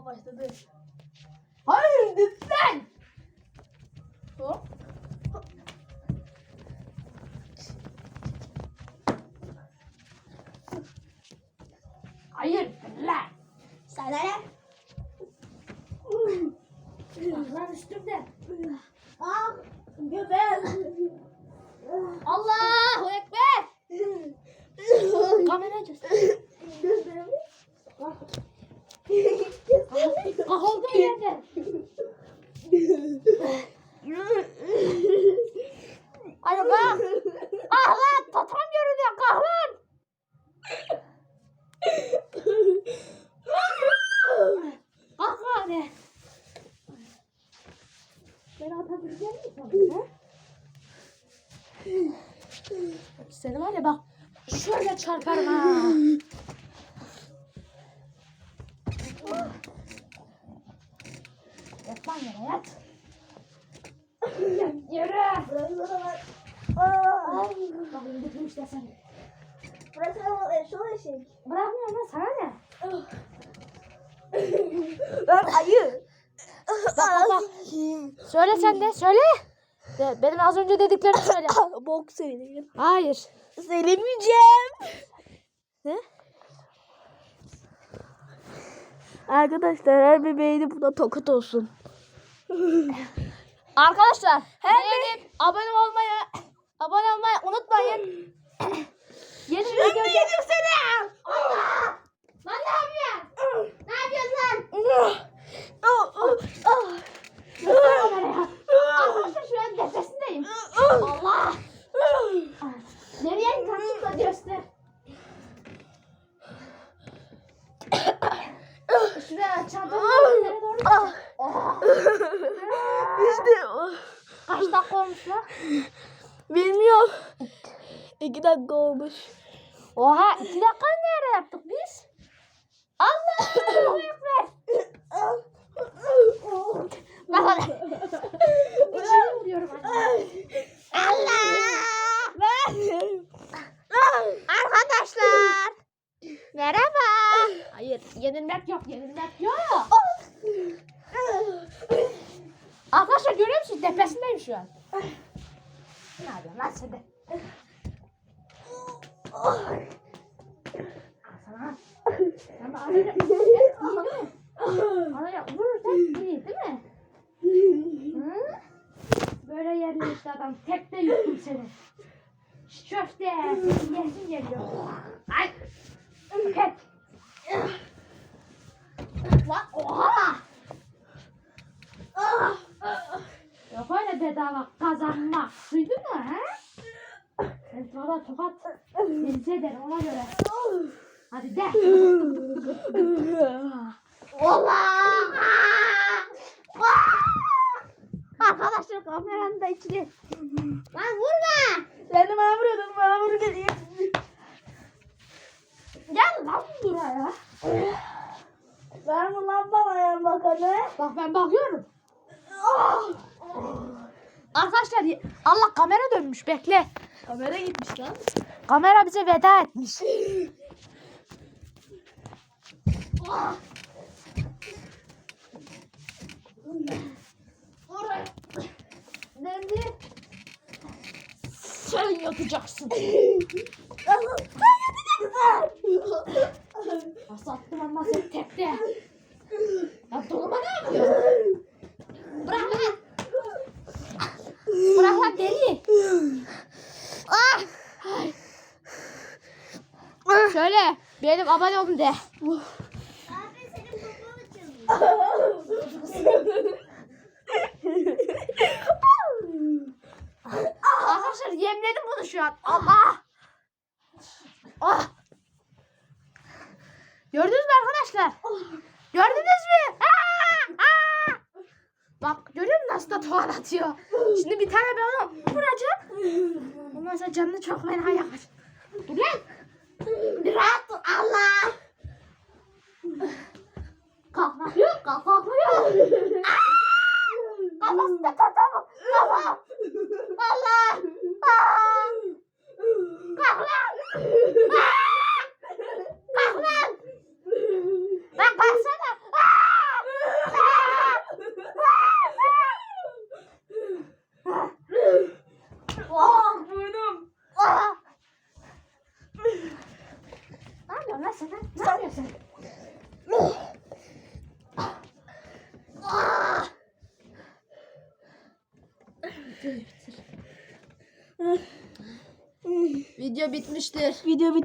Aa başladı. Hayır lütfen. Hop. Hayır lan. Sana ne? Lan üstümde. Aa, göbeğim. Allahu Ekber. Kamera göster. Gözlerimi. Kahıldı bir yerde. Hadi kalk. Ah lan tatam görünüyor kalk lan. Kalk hadi. Beni atabilecek? Ha? Seni var ya bak şöyle çarparım ha. Yat lan yere yat. Yat yere. Bak. Götürmüş de seni. burası şöyle şey. Bırakmıyorum lan sana ne? Ben ayı. bak, bak. Söyle sen de söyle. De, benim az önce dediklerimi söyle. Bok söyleyeyim. Hayır. Söylemeyeceğim. Ne? Arkadaşlar her bebeğini buna tokat olsun. Arkadaşlar beğenip abone olmayı abone olmayı unutmayın. Yeni video Yedim seni. Lan ne yapıyorsun? Ne yapıyorsun lan? Arkadaşlar şu an nefesindeyim. Allah. Nereye kaçtık da göster. Şuraya çantamı nereye doğru? Oh. Kaç dakika olmuş lan? Bilmiyorum. İki dakika olmuş. Oha iki dakika ne ara yaptık biz? Allah Allah ekber. Bak hadi. İçine vuruyorum anne. Arkadaşlar. Merhaba. Hayır yenilmek yok yenilmek yok. Arkadaşlar görüyor musunuz? Tepesindeyim şu an. Ne yapıyorsun lan sen de? Sana. Sen değil mi? Anaya vurursan iyi değil mi? Hı? Böyle yerli işte adam. Tek de yuttum seni. Köfte. Yesin geliyor. Ay. Ket. Lan oha. Yok öyle bedava kazanmak. Duydun mu ha? Ben sana tokat denize ederim ona göre. Hadi de. Allah! Arkadaşlar kameranın da içine. Lan vurma! Sen de bana vuruyordun bana vur geleyim. Gel lan buraya. Ver mi lan bana yan bakanı? Bak ben bakıyorum. Arkadaşlar Allah kamera dönmüş bekle. Kamera gitmiş lan. Kamera bize veda etmiş. Nerede? Sen yatacaksın. Nasıl attım ama sen tekte. Ya dolma ne yapıyorsun? Bırak lan. Bırak lan deli. Ah. Şöyle benim abone olun de. Arkadaşlar yemledim bunu şu an. Allah. Ah. Gördünüz mü arkadaşlar? Gördünüz mü? Aa! Aa! Bak görüyor nasıl da tuval atıyor? Şimdi bir tane ben onu vuracağım. Ondan sonra canını çok fena yakar. Dur lan. Bir rahat dur. Allah. Kalkmak yok. Kalkmak yok. Aa! Kafasında tatamı. Kafa. Allah. Aa! Kalk lan. Aa! Kalk lan. Lan kalksana. Aa! Ne yapıyorsun? Video bitmiştir. Video bitti.